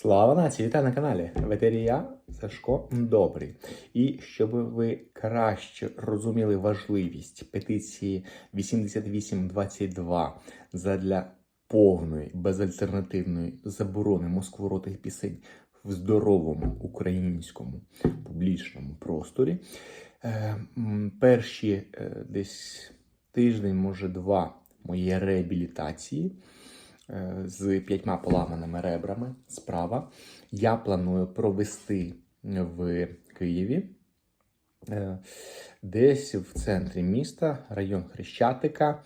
Слава нації! Вітаю на каналі Ветерія Сашко Добрий. І щоб ви краще розуміли важливість петиції 8822 задля повної безальтернативної заборони москворотих пісень в здоровому українському публічному просторі. Е, перші е, десь тиждень, може два моєї реабілітації з п'ятьма поламаними ребрами справа. Я планую провести в Києві. е, Десь в центрі міста, район Хрещатика.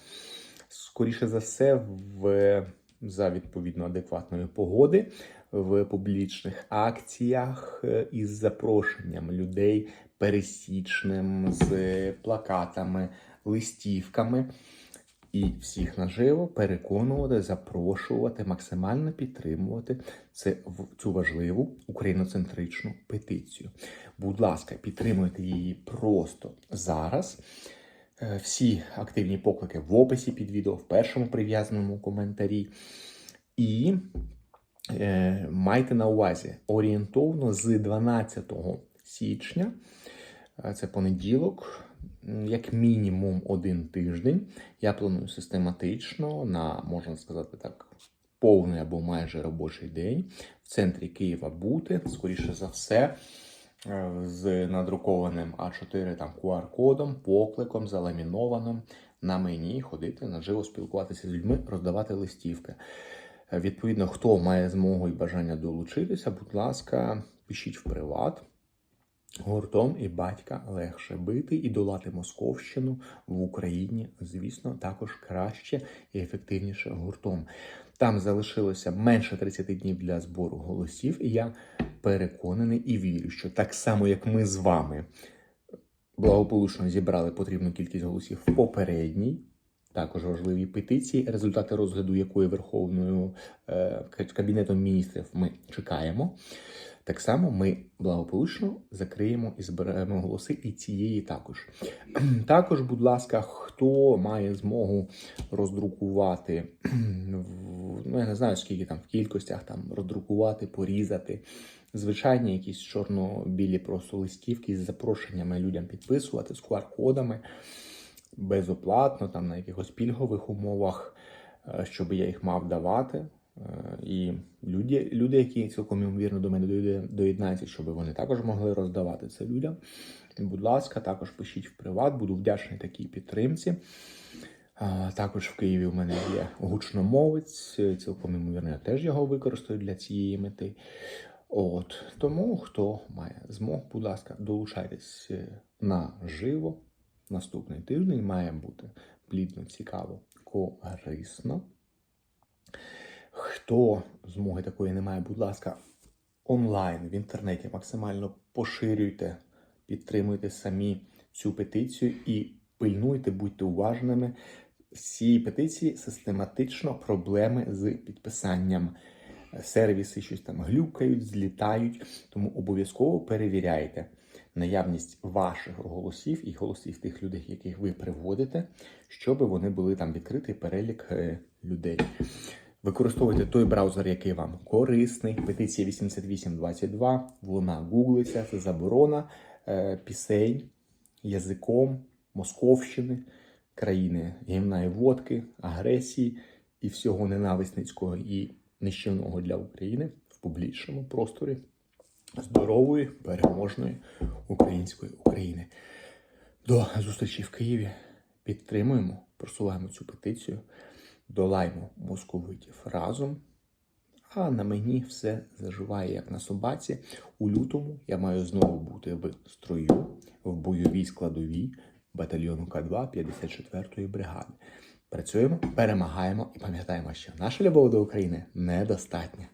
Скоріше за все, в, за відповідно адекватної погоди, в публічних акціях е, із запрошенням людей пересічним, з плакатами, листівками. І всіх наживо переконувати, запрошувати, максимально підтримувати це цю важливу україноцентричну петицію. Будь ласка, підтримуйте її просто зараз. Е, Всі активні поклики в описі під відео, в першому прив'язаному коментарі. І е, майте на увазі орієнтовно з 12 січня, е, це понеділок, як мінімум один тиждень. Я планую систематично на, можна сказати так, повний або майже робочий день в центрі Києва бути, скоріше за все, е, з надрукованим А4 там QR-кодом, покликом, заламінованим на мені ходити наживо спілкуватися з людьми, роздавати листівки. Е, Відповідно, хто має змогу і бажання долучитися, будь ласка, пишіть в приват. Гуртом і батька легше бити і долати Московщину в Україні, звісно, також краще і ефективніше гуртом. Там залишилося менше 30 днів для збору голосів, і я переконаний і вірю, що так само, як ми з вами благополучно зібрали потрібну кількість голосів в попередній. Також важливі петиції, результати розгляду якої Верховною е, Кабінетом міністрів ми чекаємо. Так само ми благополучно закриємо і зберемо голоси і цієї також. Також, будь ласка, хто має змогу роздрукувати, ну я не знаю скільки там в кількостях там роздрукувати, порізати. Звичайні якісь чорно-білі просто листівки з запрошеннями людям підписувати з QR-кодами безоплатно, там на якихось пільгових умовах, е, щоб я їх мав давати. Е, І люди, люди, які цілком ймовірно до мене доєднаються, щоб вони також могли роздавати це людям. Будь ласка, також пишіть в приват, буду вдячний такій підтримці. Також в Києві у мене є гучномовець, е, цілком ймовірно, я теж його використаю для цієї мети. От тому, хто має змогу, будь ласка, долучайтесь е, наживо. Наступний тиждень має бути плідно, цікаво, корисно. Хто змоги такої не має, будь ласка, онлайн в інтернеті максимально поширюйте, підтримуйте самі цю петицію і пильнуйте, будьте уважними. З цієї петиції систематично проблеми з підписанням. Сервіси щось там глюкають, злітають, тому обов'язково перевіряйте наявність ваших голосів і голосів тих людей, яких ви приводите, щоб вони були там відкритий перелік е, людей. Використовуйте той браузер, який вам корисний. Петиція 8822, вона гуглиться, це заборона е, пісень язиком Московщини, країни гімна водки, агресії і всього ненависницького і нищівного для України в публічному просторі здорової, переможної української України. До зустрічі в Києві. Підтримуємо, просуваємо цю петицію, долаємо московитів разом. А на мені все заживає як на собаці. У лютому я маю знову бути в строю, в бойовій складовій батальйону К2 54-ї бригади. Працюємо, перемагаємо і пам'ятаємо, що наша любов до України недостатня.